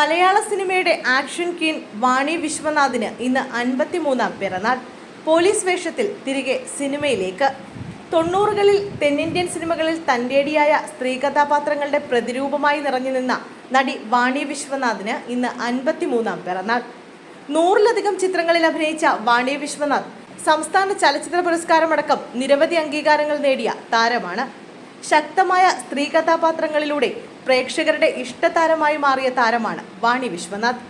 മലയാള സിനിമയുടെ action keen വാണി വിശ്വനാഥിന് ഇന്ന് അൻപത്തിമൂന്നാം പിറന്നാൾ. പോലീസ് വേഷത്തിൽ തിരികെ സിനിമയിലേക്ക്. തൊണ്ണൂറുകളിൽ തെന്നിന്ത്യൻ സിനിമകളിൽ തന്റെടിയായ സ്ത്രീ കഥാപാത്രങ്ങളുടെ പ്രതിരൂപമായി നിറഞ്ഞു നിന്ന നടി വാണി വിശ്വനാഥിന് ഇന്ന് അൻപത്തിമൂന്നാം പിറന്നാൾ. നൂറിലധികം ചിത്രങ്ങളിൽ അഭിനയിച്ച വാണി വിശ്വനാഥ് സംസ്ഥാന ചലച്ചിത്ര പുരസ്കാരമടക്കം നിരവധി അംഗീകാരങ്ങൾ നേടിയ താരമാണ്. ശക്തമായ സ്ത്രീ കഥാപാത്രങ്ങളിലൂടെ പ്രേക്ഷകരുടെ ഇഷ്ടതാരമായി മാറിയ താരമാണ് വാണി വിശ്വനാഥ്.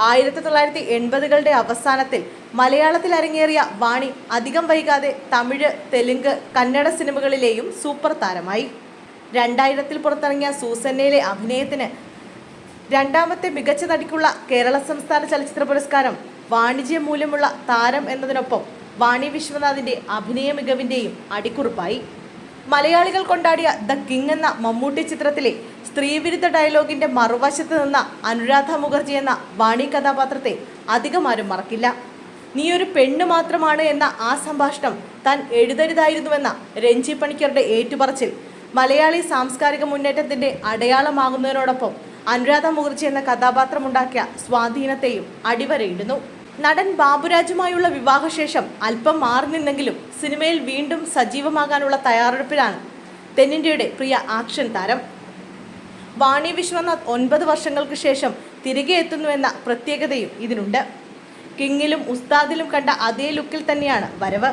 ആയിരത്തി തൊള്ളായിരത്തി എൺപതുകളുടെ അവസാനത്തിൽ മലയാളത്തിൽ അരങ്ങേറിയ വാണി അധികം വൈകാതെ തമിഴ് തെലുങ്ക് കന്നഡ സിനിമകളിലെയും സൂപ്പർ താരമായി. രണ്ടായിരത്തിൽ പുറത്തിറങ്ങിയ സൂസന്നയിലെ അഭിനയത്തിന് രണ്ടാമത്തെ മികച്ച നടിക്കുള്ള കേരള സംസ്ഥാന ചലച്ചിത്ര പുരസ്കാരം വാണിജ്യ മൂല്യമുള്ള താരം എന്നതിനൊപ്പം വാണി വിശ്വനാഥിന്റെ അഭിനയ മികവിന്റെയും അടിക്കുറിപ്പായി. മലയാളികൾ കൊണ്ടാടിയ ദ കിങ് എന്ന മമ്മൂട്ടി ചിത്രത്തിലെ സ്ത്രീവിരുദ്ധ ഡയലോഗിന്റെ മറുവശത്ത് നിന്ന അനുരാധ മുഖർജി എന്ന വാണി കഥാപാത്രത്തെ അധികം ആരും മറക്കില്ല. നീ ഒരു പെണ്ണ് മാത്രമാണ് എന്ന ആ സംഭാഷണം താൻ എഴുതരുതായിരുന്നുവെന്ന രഞ്ജി പണിക്കരുടെ ഏറ്റുപറച്ചിൽ മലയാളി സാംസ്കാരിക മുന്നേറ്റത്തിന്റെ അടയാളമാകുന്നതിനോടൊപ്പം അനുരാധ മുഖർജി എന്ന കഥാപാത്രമുണ്ടാക്കിയ സ്വാധീനത്തെയും അടിവരയിടുന്നു. നടൻ ബാബുരാജുമായുള്ള വിവാഹശേഷം അല്പം മാറി നിന്നെങ്കിലും സിനിമയിൽ വീണ്ടും സജീവമാകാനുള്ള തയ്യാറെടുപ്പിലാണ് തെന്നിന്ത്യയുടെ പ്രിയ ആക്ഷൻ താരം. വാണി വിശ്വനാഥ് ഒൻപത് വർഷങ്ങൾക്ക് ശേഷം തിരികെ എത്തുന്നുവെന്ന പ്രത്യേകതയും ഇതിനുണ്ട്. കിങ്ങിലും ഉസ്താദിലും കണ്ട അതേ ലുക്കിൽ തന്നെയാണ് വരവ്.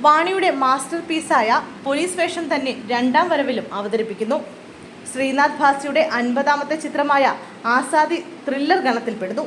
വാണിയുടെ മാസ്റ്റർ പീസായ പോലീസ് വേഷം തന്നെ രണ്ടാം വരവിലും അവതരിപ്പിക്കുന്നു. ശ്രീനാഥ് ഭാസിയുടെ അൻപതാമത്തെ ചിത്രമായ ആസാദി ത്രില്ലർ ഗണത്തിൽപ്പെടുന്നു.